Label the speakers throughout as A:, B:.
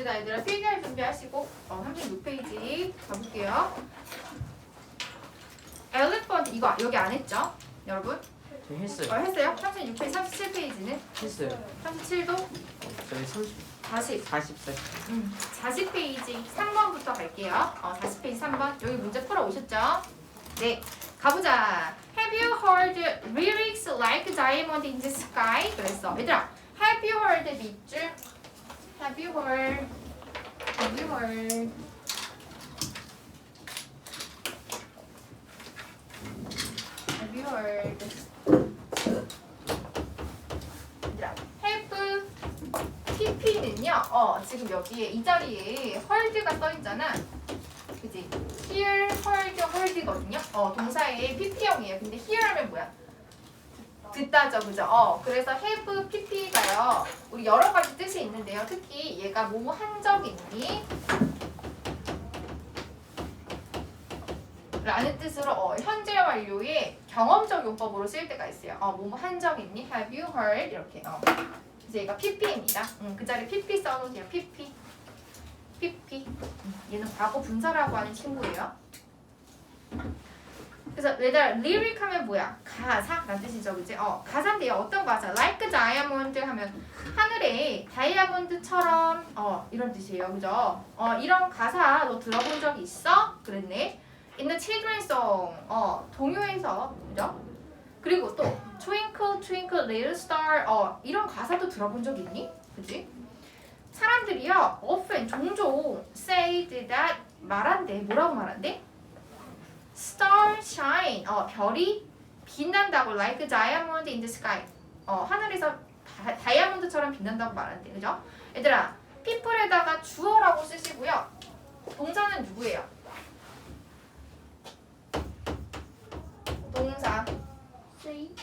A: 봅시다 얘들아 필기할 준비하시고 어, 36페이지 가볼게요 엘리펀트 이거 여기 안 했죠? 여러분?
B: 저
A: 어,
B: 했어요.
A: 했어요? 36페이지 37페이지는?
B: 했어요.
A: 37도?
B: 저희 30,
A: 40
B: 40살.
A: 음, 40페이지 3번부터 갈게요. 어, 40페이지 3번. 여기 문제 풀어 오셨죠? 네. 가보자. Have you heard lyrics like diamond in the sky? 그랬어. 얘들아, have you heard 밑줄? Have you heard? Have you heard? Have you heard? have PP는요, 어, 지금 여기에 이 자리에 헐드가 써 있잖아. 그지? here, hold, hold거든요. 어, 동사의 PP형이에요. 근데 here 하면 뭐야? 듣다죠, 그죠? 어, 그래서 have PP가요. 우리 여러 가지 뜻이 있는데요. 특히 얘가 뭐뭐 한적 있니? 라는 뜻으로 어, 현재 완료의 경험적 용법으로 쓰일 때가 있어요. 어, 뭐뭐 한적 있니? Have you heard? 이렇게. 어. 그래서 얘가 PP입니다. 음, 그 자리에 PP 써놓으세요. PP. PP. 음, 얘는 과거 분사라고 하는 친구예요. 그래서 얘들아 lyric 하면 뭐야? 가사라는 뜻이죠, 그지? 어, 가사인데요. 어떤 가사? Like diamond 하면 하늘에 다이아몬드처럼 어 이런 뜻이에요, 그죠? 어 이런 가사 너 들어본 적 있어? 그랬네. In the children's song 어 동요에서 그죠? 그리고 또 Twinkle Twinkle Little Star 어 이런 가사도 들어본 적 있니? 그지? 사람들이요 often 종종 say that 말한대 뭐라고 말한대? Star shine 어 별이 빛난다고 like diamond in the sky 어 하늘에서 다, 다이아몬드처럼 빛난다고 말한대 그죠? 얘들아 people에다가 주어라고 쓰시고요 동사는 누구예요? 동사
C: 쓰이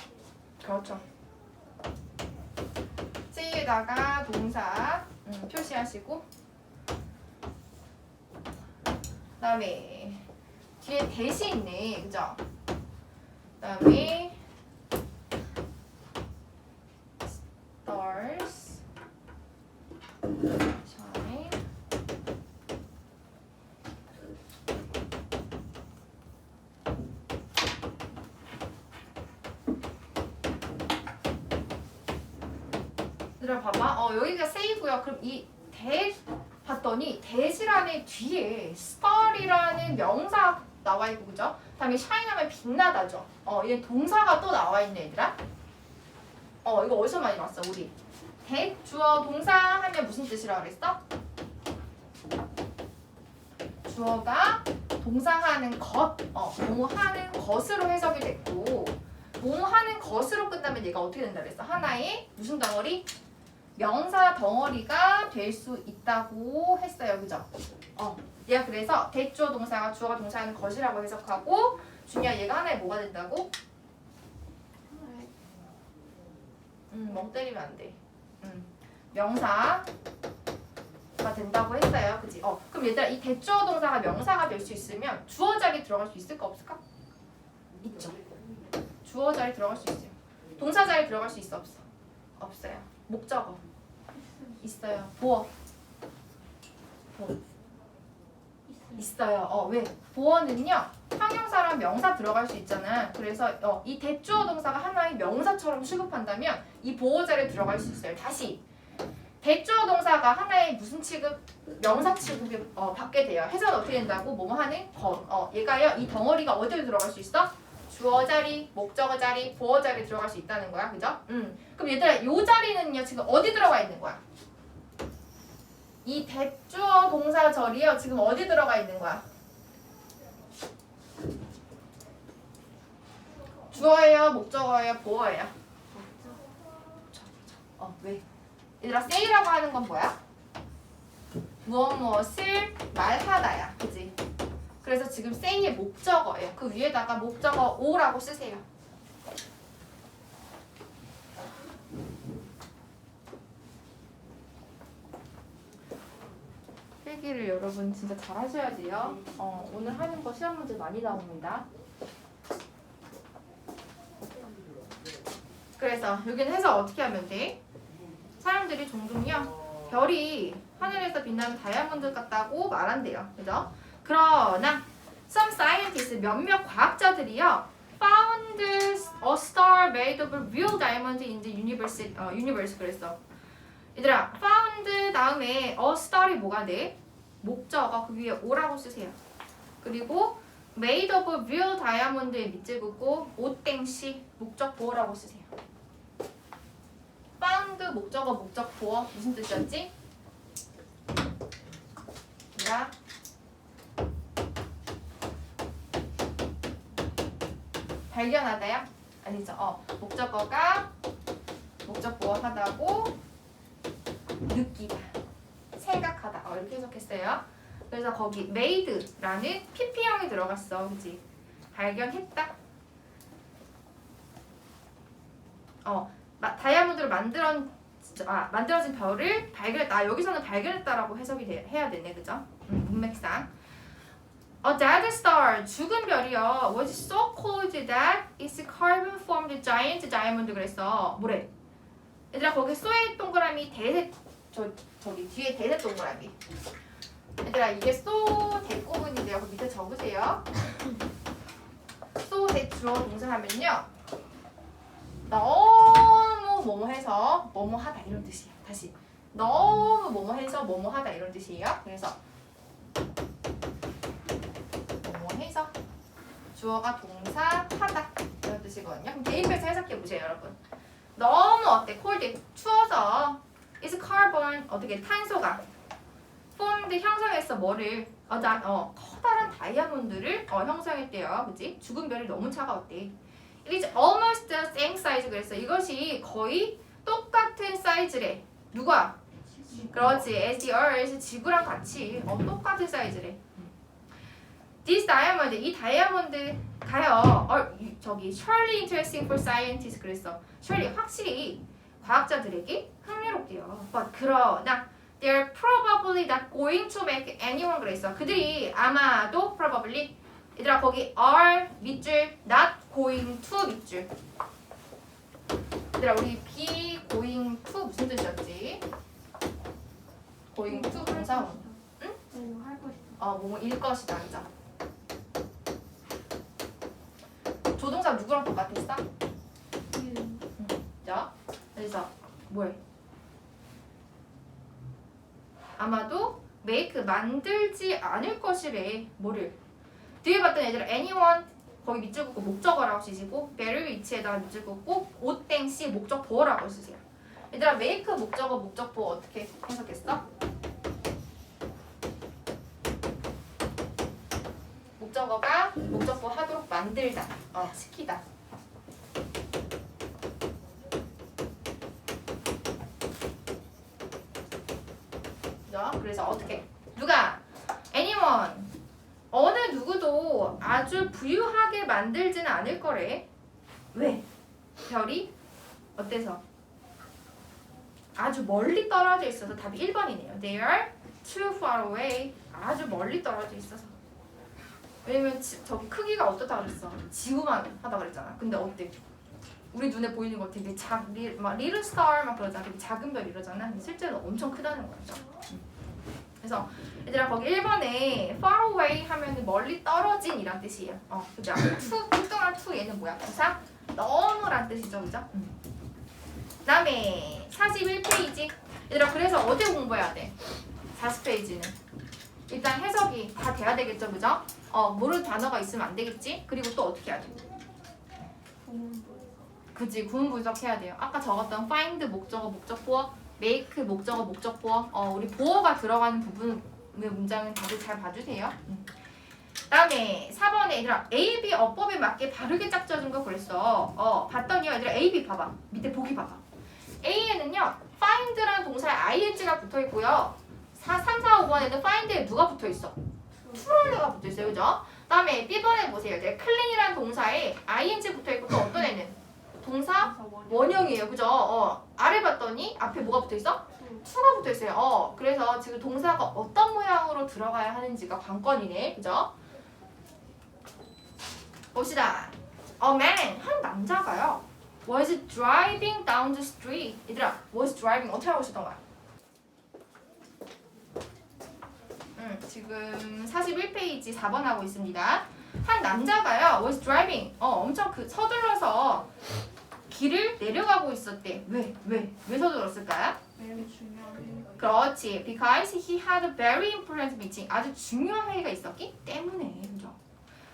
A: 그렇죠. C에다가 동사 음, 표시하시고 그 다음에 뒤에 대시 있네, 그죠? 그다음에 stars 얘들아 봐봐. 어 여기가 say고요. 그럼 이 대 봤더니 대시란의 뒤에 star이라는 명사 나와 있고 그죠? 다음에 shine하면 빛나다죠. 어 얘 동사가 또 나와 있네 얘들아. 어 이거 어디서 많이 봤어 우리? 대 주어 동사 하면 무슨 뜻이라고 그랬어? 주어가 동사하는 것, 어, 뭐뭐 하는 것으로 해석이 됐고, 뭐뭐 하는 것으로 끝나면 얘가 어떻게 된다 그랬어? 하나의 무슨 덩어리? 명사 덩어리가 될 수 있다고 했어요. 그죠? 어. 얘가 그래서 대주어 동사가 주어가 동사하는 것이라고 해석하고 중요한 얘가 하나의 뭐가 된다고? 음, 멍 때리면 안 돼. 음. 명사가 된다고 했어요. 그지? 어. 그럼 얘들아 이 대주어 동사가 명사가 될 수 있으면 주어 자리 들어갈 수 있을까 없을까? 있죠. 주어 자리 들어갈 수 있어요. 동사 자리 들어갈 수 있어 없어? 없어요. 목적어 있어요. 보어 보어 있어요. 어 왜? 보어는요 형용사랑 명사 들어갈 수 있잖아. 그래서 어, 이 대주어 동사가 하나의 명사처럼 취급한다면 이 보어 자리에 들어갈 수 있어요. 다시 대주어 동사가 하나의 무슨 취급? 명사 취급을 어, 받게 돼요. 해석은 어떻게 된다고? 뭐뭐 하는 것. 어, 얘가요. 이 덩어리가 어디로 들어갈 수 있어? 주어 자리, 목적어 자리, 보어 자리 들어갈 수 있다는 거야. 그죠? 음. 그럼 얘들아, 요 자리는요. 지금 어디 들어가 있는 거야? 이 대주어 동사 절이요. 지금 어디 들어가 있는 거야? 주어예요, 목적어예요, 보어예요. 어, 왜? 얘들아, say라고 하는 건 뭐야? 무엇 무엇을 말하다야. 그지? 그래서 지금 say의 목적어예요. 그 위에다가 목적어 o라고 쓰세요. 필기를 여러분 진짜 잘 하셔야 돼요. 어, 오늘 하는 거 시험 문제 많이 나옵니다. 그래서 여기는 해석 어떻게 하면 돼? 사람들이 종종요 별이 하늘에서 빛나는 다이아몬드 같다고 말한대요. 그죠? 그러나 some scientists 몇몇 과학자들이요 found a star made of real diamond in the universe 어, universe 그랬어. 얘들아 found 다음에 a star이 뭐가 돼? 목적어 그 위에 오라고 쓰세요. 그리고 made of real diamond에 밑줄 긋고 오땡시 목적 보어라고 쓰세요. found 목적어 목적 보어 무슨 뜻이었지? 자 발견하다요? 아니죠. 어 목적어가 목적 보어하다고 느끼다, 생각하다 어, 이렇게 해석했어요. 그래서 거기 made라는 pp형이 들어갔어, 그지? 발견했다. 어 마, 다이아몬드로 만들어 아 만들어진 별을 발견했다. 아, 여기서는 발견했다라고 해석이 돼, 해야 되네, 그죠? 음, 문맥상. A dead star, 죽은 별이요. Was so cold that its carbon formed giant diamond 그랬어. 뭐래? 얘들아 거기 쏘의 동그라미 대세 저 저기 뒤에 대세 동그라미. 얘들아 이게 쏘 대부분인데요. 그 밑에 적으세요. 쏘 대주어 동사하면요. 너무 뭐뭐 해서 뭐뭐 하다 이런 뜻이에요. 다시 너무 뭐뭐 해서 뭐뭐 하다 이런 뜻이에요. 그래서 뭐뭐 해서 주어가 동사 하다 이런 뜻이거든요. 그럼 대입해서 해석해 보세요, 여러분. 너무 어때? 콜드 추워서 is carbon 어떻게 탄소가 formed 형성했어 뭐를 어, 나, 어 커다란 다이아몬드를 어, 형성했대요, 그지? 죽은 별이 너무 차가웠대. It is almost the same size 그랬어. 이것이 거의 똑같은 사이즈래. 누가? 그렇지. As the Earth 지구랑 같이 어, 똑같은 사이즈래. This diamond 이 다이아몬드 가요. 어, 이- 저기 surely interesting for scientists 그랬어. surely 확실히 과학자들에게 흥미롭대요. But 그러나 they're probably not going to make anyone 그랬어. 그들이 아마도 probably 얘들아 거기 are 밑줄 not going to 밑줄. 얘들아 우리 be going to 무슨 뜻이었지? going to 동사
B: 이거 할거 있어.
A: 어, 뭐뭐 일 것이다, 그죠? 조동사 누구랑 똑같았어?
B: 이름.
A: 그죠? 그래서 뭘? 아마도 make 만들지 않을 것이래. 뭐를? 뒤에 봤던 애들 anyone 거기 밑줄 긋고 목적어라고 쓰시고 be를 위치에다가 밑줄 긋고 오땡씨 목적 보어라고 쓰세요. 얘들아 make 목적어 목적 보어 어떻게 해석했어? 목적어가 목적보 하도록 만들다, 어, 시키다. 그래서 어떻게? Anyone. 어느 누구도 아주 부유하게 만들지는 않을 거래. 왜? 별이 어때서? 아주 멀리 떨어져 있어서 답이 1번이네요. They are too far away. 아주 멀리 떨어져 있어서. 왜냐면 지, 저기 크기가 어떻다 그랬어? 지구만 하다 그랬잖아. 근데 어때? 우리 눈에 보이는 거 되게 작, 리, 막 리틀 스타 막 그러잖아. 되게 작은 별 이러잖아. 근데 실제로 엄청 크다는 거죠. 그래서 얘들아 거기 1번에 far away 하면은 멀리 떨어진 이란 뜻이에요. 어, 그죠? to, 뚱뚱한 to 얘는 뭐야? 부사? 너무란 뜻이죠, 그죠? 음. 그 다음에 41페이지. 얘들아 그래서 어디 공부해야 돼? 40페이지는 일단 해석이 다 돼야 되겠죠, 그죠? 어, 모르는 단어가 있으면 안 되겠지? 그리고 또 어떻게 해야 돼? 그지 구문 분석해야 돼요. 아까 적었던 find 목적어 목적보어, make 목적어 목적 보어. 어 우리 보어가 들어가는 부분의 문장은 다들 잘 봐주세요. 음. 그다음에 4번에 얘들아 A, B 어법에 맞게 바르게 짝져준 거 그랬어. 어 봤더니요 얘들아 A, B 봐봐. 밑에 보기 봐봐. A에는요 find라는 동사에 ing가 붙어 있고요. 4, 3, 4, 5번에는 find에 누가 붙어 있어? true가 붙어 있어요, 그죠? 그다음에 B번에 보세요. 이제 clean이라는 동사에 ing 붙어 있고 또 어떤 애는 동사 원형이에요, 그죠? 어, 아래 봤더니 앞에 뭐가 붙어 있어? 투가 붙어 있어요. 어, 그래서 지금 동사가 어떤 모양으로 들어가야 하는지가 관건이네, 그죠? 봅시다. A man, 한 남자가요. Was driving down the street. 얘들아, was driving 어떻게 하고 있었던 거야? 음, 지금 41페이지 4번 하고 있습니다. 한 남자가요, was driving. 어, 엄청 그 서둘러서 길을 내려가고 있었대. 왜? 왜? 왜 서둘렀을까요?
B: 매우 중요한 거.
A: 그렇지. Because he had a very important meeting. 아주 중요한 회의가 있었기 때문에. 그죠?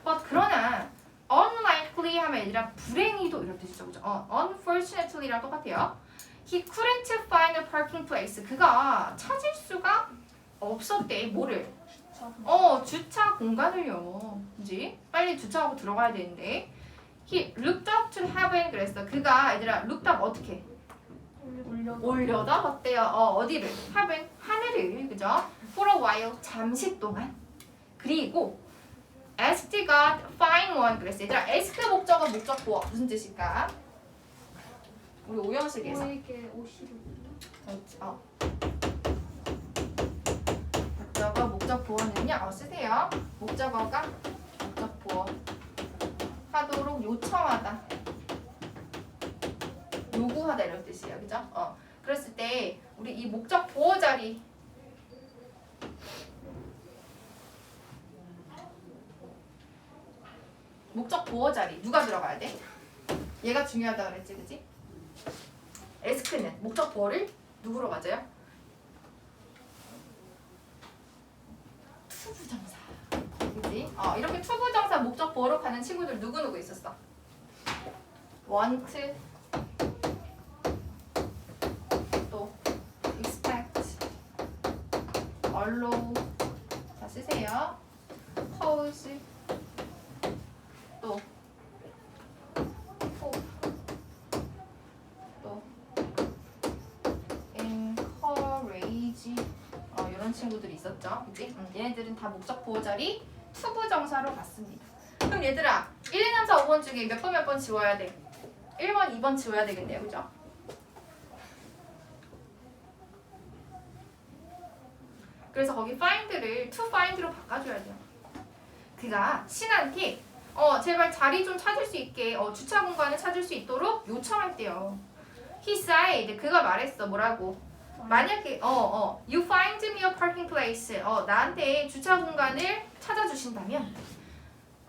A: But 그러나 unlikely 하면 얘들아 불행히도 이런 뜻이죠. 그죠? 어, unfortunately랑 똑같아요. He couldn't find a parking place. 그가 찾을 수가 없었대. 뭐를? 어, 주차 공간을요. 그지? 빨리 주차하고 들어가야 되는데. He looked up to heaven 그랬어. 그가 얘들아 looked up 어떻게?
B: 올려.
A: 올려다 봤대요. 어, 어디를? heaven 하늘을 그죠? For a while 잠시 동안. 그리고 asked God find one 그랬어. 얘들아 ask 목적어 목적 보어 무슨 뜻일까? 우리 오형식에서
B: 보이게 옷이로.
A: 그렇지. 어. 목적어 목적 보어는요. 어, 쓰세요. 목적어가 목적 보어 하도록 요청하다. 요구하다 이런 뜻이에요. 그죠? 어. 그랬을 때 우리 이 목적 보어 자리 목적 보어 자리 누가 들어가야 돼? 얘가 중요하다 그랬지, 그지? 에스크는 목적 보어를 누구로 맞아요? 투부정사. 그지? 어, 이렇게 투부정사 목적 보어로 가는 친구들 누구누구 있었어? want 또 expect allow 자 쓰세요. cause 또 hope 또 encourage 어, 이런 친구들이 있었죠. 그지? 음, 얘네들은 다 목적 보호 자리 투부정사로 갔습니다. 그럼 얘들아 1, 2, 3, 4, 5번 중에 몇 번 몇 번 지워야 돼? 1번, 2번 지워야 되겠네요. 그죠? 그래서 거기 find를 to find로 바꿔줘야 돼요. 그가 신한테 어 제발 자리 좀 찾을 수 있게 어 주차 공간을 찾을 수 있도록 요청할게요. He said 그가 말했어 뭐라고? 만약에 어어 you find me a parking place 어 나한테 주차 공간을 찾아주신다면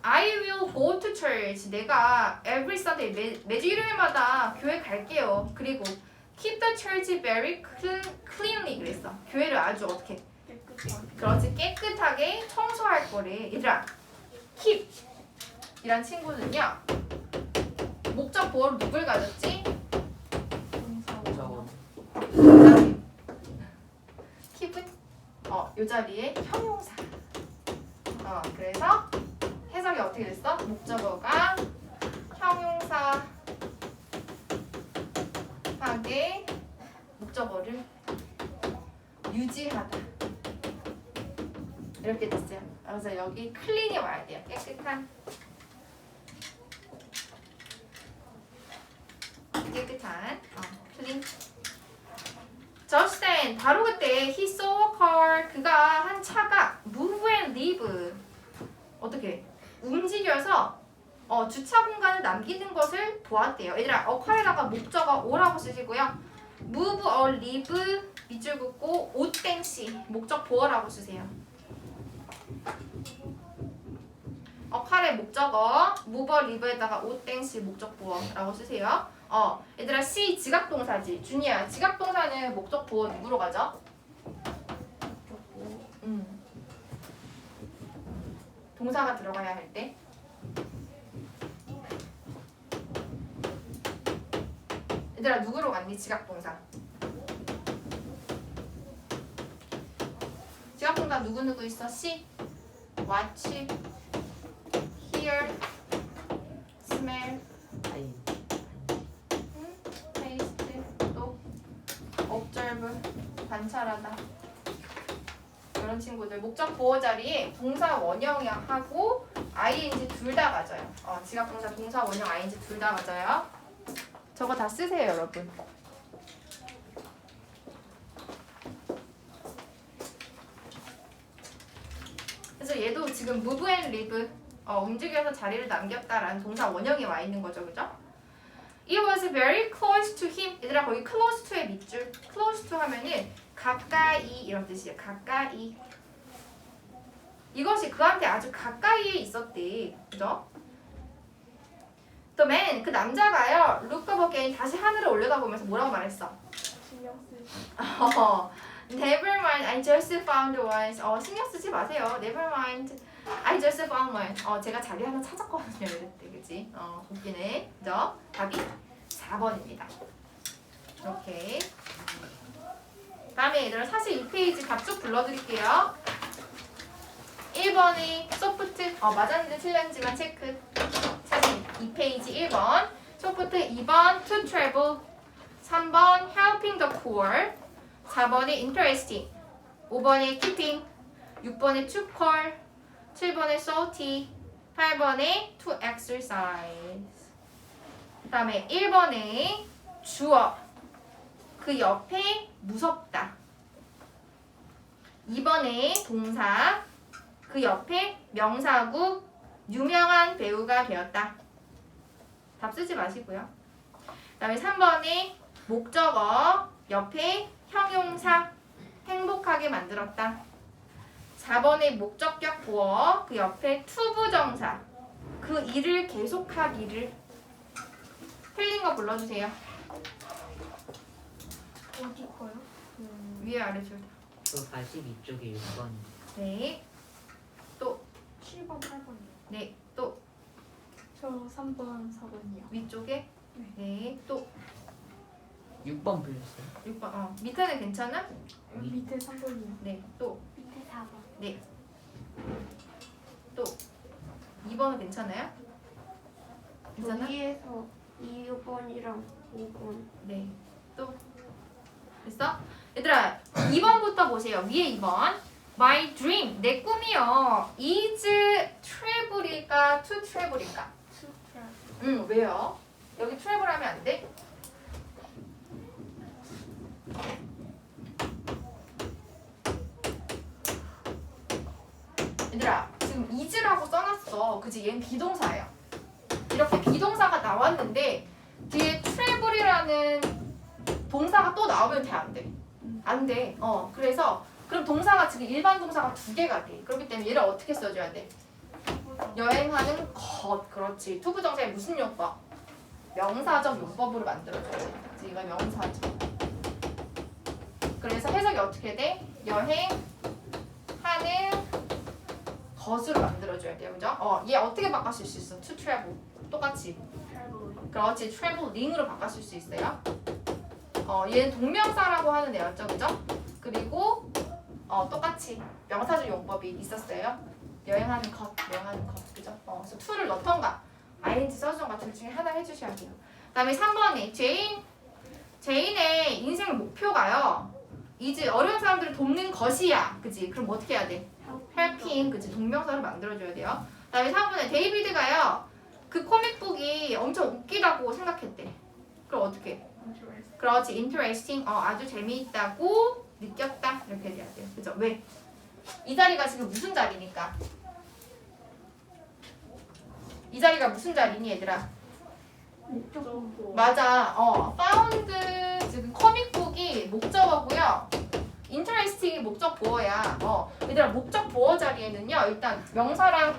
A: I will go to church 내가 every Sunday 매, 매주 일요일마다 교회 갈게요. 그리고 keep the church very clean, cleanly 그랬어. 교회를 아주 어떻게
B: 깨끗하게.
A: 그렇지 깨끗하게 청소할 거래. 얘들아 keep 이란 친구는요 목적 보호로 누굴 가졌지?
B: 동사.
A: 킵은 어, 요 자리에 형용사. 어, 그래서 해석이 어떻게 됐어? 목적어가 형용사 하게 목적어를 유지하다. 이렇게 됐어요. 그래서 여기 클린이 와야 돼요. 깨끗한. 깨끗한. 어, 클린. Just 바로 그때 he saw car 그가 한 차가 move and leave 어떻게 움직여서 어, 주차 공간을 남기는 것을 보았대요. 얘들아 어 car에다가 목적어 오라고 쓰시고요. move or leave 밑줄 긋고 오땡시 목적 보어라고 쓰세요. 어 칼의 목적어 move or leave에다가 오땡시 목적 보어라고 쓰세요. 어, 얘들아 C 지각 동사지. 준이야, 지각 동사는 목적 보어 누구로 가죠? 음. 동사가 들어가야 할 때. 얘들아 누구로 갔니? 지각 동사. 지각 동사 누구 누구 있어? C, watch, hear, smell. 또 관찰하다 이런 친구들 목적 보호 자리에 동사 원형하고 ing 둘 다 가져요. 어, 지각 동사 동사 원형 ing 둘 다 가져요. 저거 다 쓰세요, 여러분. 그래서 얘도 지금 move and leave 어, 움직여서 자리를 남겼다라는 동사 원형이 와 있는 거죠, 그죠? It was very close to him. 얘들아 거기 close to의 밑줄. close to 하면은 가까이 이런 뜻이에요. 가까이. 이것이 그한테 아주 가까이에 있었대. 그죠? 또 맨, 그 남자가요, up again, 다시 하늘을 올려다 보면서 뭐라고 말했어?
B: 신경 쓰지.
A: 어, never mind, I just found one. 어, 신경 쓰지 마세요. never mind, I just found one. 어, 제가 자리 하나 찾았거든요. 이랬대, 그치? 어, 웃기네. 그죠? 답이 4번입니다. 오케이. 다음에 얘들아, 사실 2페이지 답쭉 불러드릴게요. 1번이 소프트, 어, 맞았는지 틀렸는지만 체크. 사진 2페이지 1번. 소프트 2번 to travel. 3번 helping the poor. 4번이 interesting. 5번이 keeping. 6번이 to call. 7번에 salty. 8번에 to exercise. 그 다음에 1번에 주어. 그 옆에 무섭다. 2번에 동사. 그 옆에 명사구 유명한 배우가 되었다. 답 쓰지 마시고요. 그 다음에 3번에 목적어 옆에 형용사 행복하게 만들었다. 4번에 목적격 보어 그 옆에 투부정사 그 일을 계속하기를 틀린 거 불러주세요.
B: 어디 거요?
C: 음,
A: 위에 아래 줄.
C: 저 42쪽에 6번.
A: 네,
B: 7번, 8번이요.
A: 네, 또
B: 저 3번, 4번이요.
A: 위쪽에
B: 네.
A: 네, 또
C: 6번 불렸어요?
A: 6번 어 밑에는 괜찮아?
B: 밑에 3번이요.
A: 네, 또
B: 밑에 4번.
A: 네. 또 2번은 괜찮아요? 괜찮아?
D: 여기에서 2번이랑 5번
A: 네. 또 됐어? 얘들아 2번부터 보세요. 위에 2번. My dream 내 꿈이요. is travel일까 to travel일까? 응 왜요? 여기 travel 하면 안 돼? 얘들아 지금 is라고 써놨어. 그지? 얘는 비동사예요. 이렇게 비동사가 나왔는데 뒤에 travel이라는 동사가 또 나오면 돼 안 돼? 안 돼. 어 그래서 그럼 동사가 지금 일반 동사가 두 개가 돼. 그렇기 때문에 얘를 어떻게 써줘야 돼? 여행하는 것 그렇지 투부 정사의 무슨 용법? 명사적 용법으로 만들어줘야지 그치? 이거 명사죠 그래서 해석이 어떻게 돼? 여행하는 것으로 만들어줘야 돼요 그죠? 어 얘 어떻게 바꿔줄 수 있어? to travel 똑같이 그렇지 traveling으로 바꿔줄 수 있어요 어 얘는 동명사라고 하는 애였죠 그죠? 그리고 어 똑같이 명사적 용법이 있었어요 여행하는 것, 여행하는 것, 그죠? 어, 그래서 to를 넣던가, ing 써주던가 둘 중에 하나 해주셔야 돼요. 그 다음에 3번에 제인, 제인의 인생 목표가요. 이제 어려운 사람들을 돕는 것이야, 그지? 그럼 어떻게 해야 돼? helping, 그지? 동명사로 만들어줘야 돼요. 그 다음에 4번에 데이비드가요. 그 코믹북이 엄청 웃기다고 생각했대. 그럼 어떻게? 그렇지, interesting, 어, 아주 재미있다고 느꼈다 이렇게 돼야 돼요. 그죠? 왜? 이 자리가 지금 무슨 자리니까? 이 자리가 무슨 자리니 얘들아? 맞아. 어, found 지금 커믹북이 목적어고요. interesting이 목적 보어야. 어, 얘들아 목적 보어 자리에는요. 일단 명사랑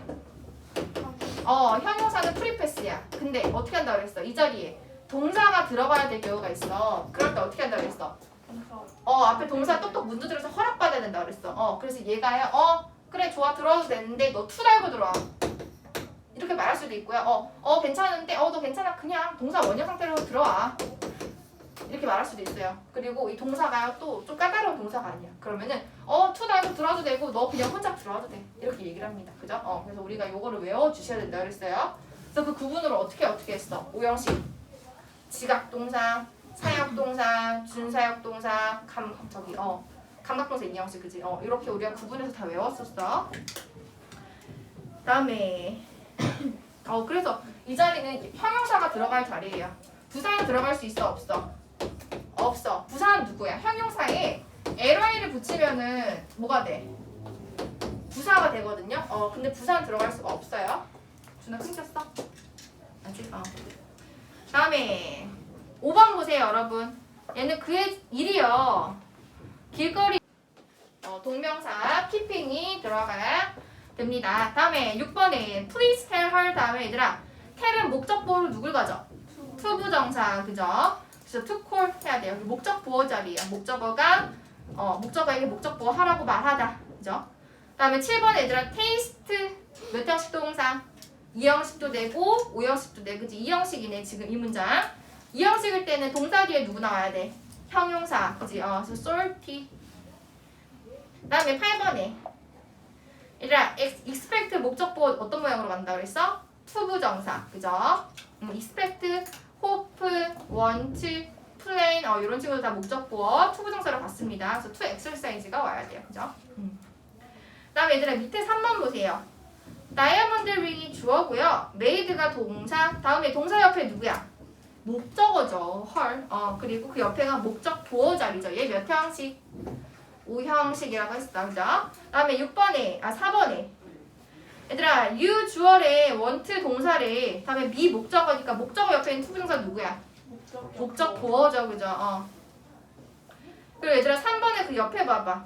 A: 어, 형용사는 프리패스야. 근데 어떻게 한다 그랬어? 이 자리에 동사가 들어가야 될 경우가 있어. 그럴 때 어떻게 한다 그랬어? 어 앞에 동사 똑똑 문도 들어서 허락받아야 된다 그랬어. 어 그래서 얘가요 어 그래 좋아 들어와도 되는데 너 투 달고 들어와. 이렇게 말할 수도 있고요. 어 어 괜찮은데 어 너 괜찮아. 그냥 동사 원형 상태로 들어와. 이렇게 말할 수도 있어요. 그리고 이 동사가요 또좀 까다로운 동사가 아니야. 그러면은 어투 달고 들어와도 되고 너 그냥 혼자 들어와도 돼. 이렇게 얘기를 합니다. 그죠? 어 그래서 우리가 요거를 외워 주셔야 된다 그랬어요. 그래서 그 구분을 어떻게 어떻게 했어? 오영식 지각 동사 사역 동사, 준사역 동사, 감 저기 어 감각 동사 인형식 그지? 어 이렇게 우리가 구분해서 다 외웠었어. 그다음에 어 그래서 이 자리는 형용사가 들어갈 자리예요. 부사는 들어갈 수 있어 없어? 없어. 부사는 누구야? 형용사에 ly를 붙이면은 뭐가 돼? 부사가 되거든요. 어 근데 부사는 들어갈 수가 없어요. 준아 끊겼어? 아직 어. 다음에 5번 보세요, 여러분. 얘는 그의 일이요. 길거리 어, 동명사 키핑이 들어가야 됩니다. 다음에 6번에 please tell her 다음에 얘들아 tell은 목적보로 누굴 가져? 투부정사 그죠? 그래서 call 해야 돼요. 목적 보어 자리야. 목적어가 어 목적어에게 목적 보어 하라고 말하다 그죠? 다음에 7번 얘들아 taste 몇 형식 동사? 2형식도 되고 5형식도 돼. 그지? 2형식이네 지금 이 문장. 2형식일 때는 동사 뒤에 누구 나와야 돼? 형용사. 그지? 어, 그래서 salty. 다음에 8번에 얘들아 ex- expect 목적보 어떤 모양으로 간다 그랬어? 투부정사. 그죠? 음, expect, hope, want, plan 어, 이런 친구들 다 목적보어 투부정사로 봤습니다. 그래서 to exercise가 와야 돼요. 그죠? 음. 다음에 얘들아 밑에 3번 보세요. 다이아몬드 링이 주어고요. 메이드가 동사. 다음에 동사 옆에 누구야? 목적어죠. 헐. 어 그리고 그 옆에가 목적 보어 자리죠. 얘 몇 형식? 5형식이라고 했어. 그죠? 다음에 6번에 아 4번에 얘들아 you 주어래 want 동사래. 다음에 미 목적어니까 목적어 옆에 있는 투부정사 누구야?
B: 목적.
A: 목적 보어죠. 그죠? 어. 그리고 얘들아 3번에 그 옆에 봐봐.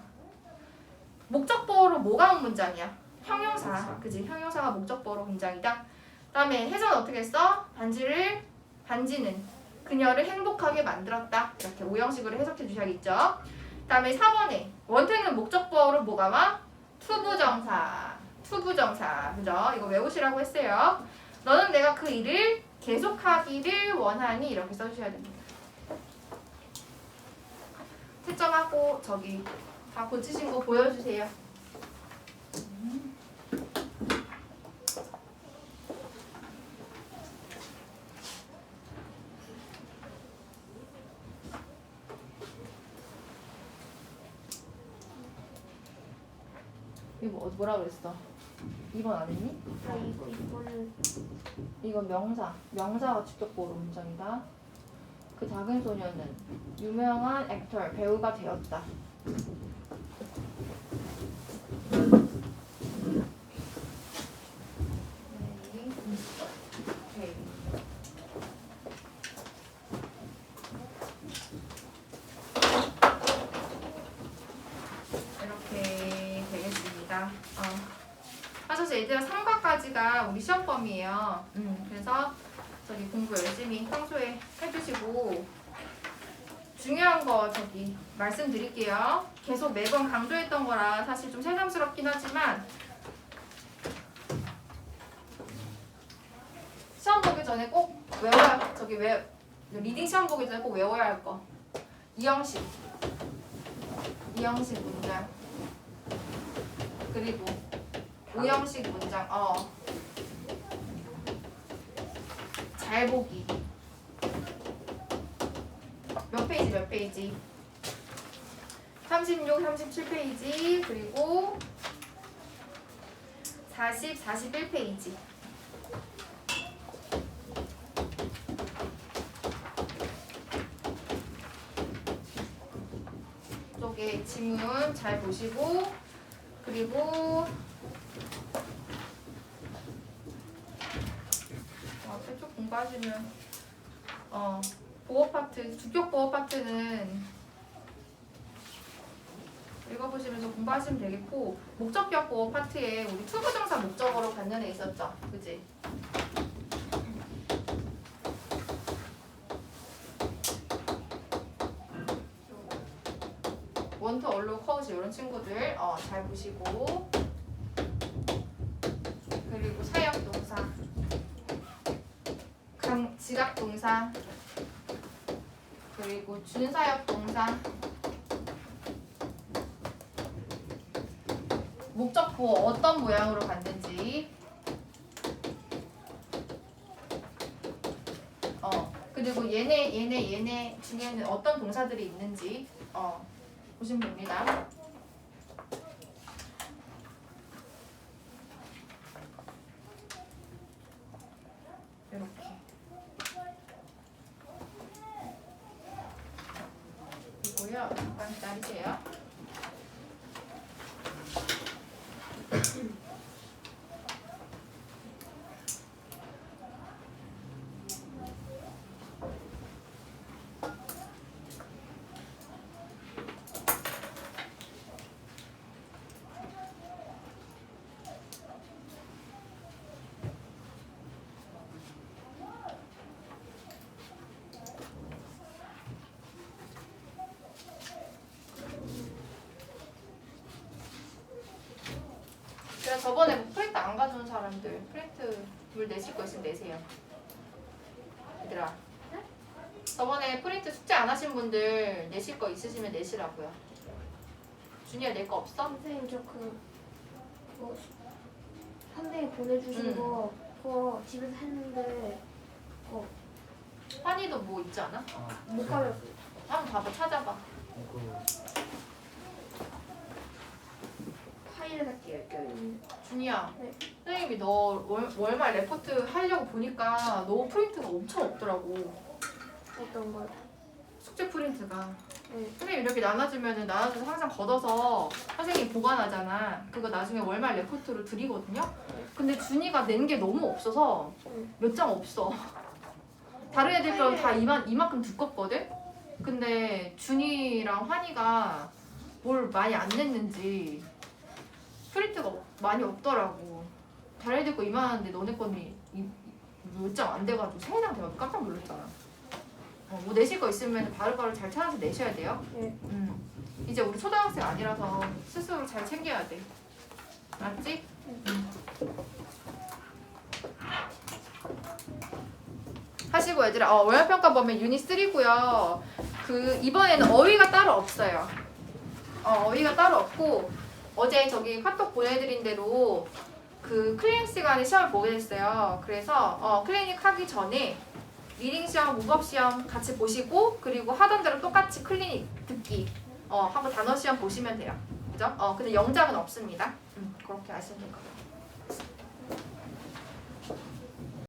A: 목적 보어로 뭐가 온 문장이야? 형용사. 그지? 형용사가 목적 보어로 문장이다. 다음에 해석은 어떻게 써? 반지를 반지는 그녀를 행복하게 만들었다. 이렇게 오형식으로 해석해 주셔야겠죠. 다음에 4번에 원태는 목적 보어로 뭐가 와? 투부정사. 투부정사. 그죠? 이거 외우시라고 했어요. 너는 내가 그 일을 계속하기를 원하니 이렇게 써 주셔야 됩니다. 채점하고 저기 다 고치신 거 보여주세요. 이거 뭐- 뭐라 그랬어? 2번 안 했니?
D: 아 이거 이거는
A: 이건 명사. 명사가 직접 보로 문장이다. 그 작은 소녀는 유명한 액터, 배우가 되었다. 네. 오케이. 이렇게 되겠습니다. 어. 하셔서 얘들아 3과까지가 우리 시험 범위예요. 음, 그래서 저기 공부 열심히 평소에 해주시고 중요한 거 저기 말씀드릴게요. 계속 매번 강조했던 거라 사실 좀 새삼스럽긴 하지만 시험 보기 전에 꼭 외워야 저기 외 리딩 시험 보기 전에 꼭 외워야 할 거. 이형식 이형식 문장 그리고 오형식 문장 어. 잘 보기. 몇 페이지 몇 페이지? 36, 37페이지 그리고 40, 41페이지. 쪽에 지문 잘 보시고 그리고 앞에 쭉 공부 하시면 어 보호 파트 주격 보호 파트는 읽어보시면서 공부하시면 되겠고 목적격 보호 파트에 우리 투부정사 목적어로 관련해 있었죠, 그지? 원트 얼로 커우시 이런 친구들 어, 잘 보시고 사역 동사 강 지각 동사 그리고 준사역 동사 목적보 어떤 모양으로 갔는지 어 그리고 얘네 얘네 얘네 중에는 어떤 동사들이 있는지 어 보시면 됩니다. 이렇게 잠깐 기 다리세요. 저번에 뭐 프린트 안 가져온 사람들 프린트 물 내실 거 있으면 내세요. 얘들아. 저번에 프린트 숙제 안 하신 분들 내실 거 있으시면 내시라고요. 준이야 낼 거 없어?
D: 선생님 저그 뭐 선생님 보내주신
A: 음.
D: 거 그거 집에서 했는데
A: 환희도 뭐 있지 않아?
C: 어,
D: 못 가졌어요.
A: 한번 봐봐 찾아봐.
C: 이거
D: 파일에 다 껴있는
A: 준이야.
D: 네.
A: 선생님이 너 월, 월말 레포트 하려고 보니까 너 프린트가 엄청 없더라고.
D: 어떤 걸.
A: 숙제 프린트가.
D: 네.
A: 선생님 이렇게 나눠주면은 나눠줘서 항상 걷어서 선생님 보관하잖아. 그거 나중에 월말 레포트로 드리거든요. 근데 준이가 낸 게 너무 없어서
D: 응.
A: 몇 장 없어. 다른 애들 거다 이만 이만큼 두껍거든. 근데 준이랑 환이가 뭘 많이 안 냈는지 많이 없더라고. 애들 거 이만한데 너네 거는 몇장 안 돼가지고 세장 돼가지고 깜짝 놀랐잖아. 어, 뭐 내실 거 있으면 바로바로 잘 찾아서 내셔야 돼요.
D: 네.
A: 음. 이제 우리 초등학생 아니라서 스스로 잘 챙겨야 돼. 맞지? 음. 하시고 얘들아 어, 월평가 보면 유닛 3고요. 그 이번에는 어휘가 따로 없어요. 어, 어휘가 따로 없고 어제 저기 카톡 보내드린 대로 그 클리닉 시간에 시험을 보게 됐어요. 그래서 어, 클리닉 하기 전에 리딩 시험, 문법 시험 같이 보시고 그리고 하던 대로 똑같이 클리닉 듣기 어 한번 단어 시험 보시면 돼요. 그죠? 어 근데 영장은 없습니다. 음, 그렇게 아시면 될 것 같아요.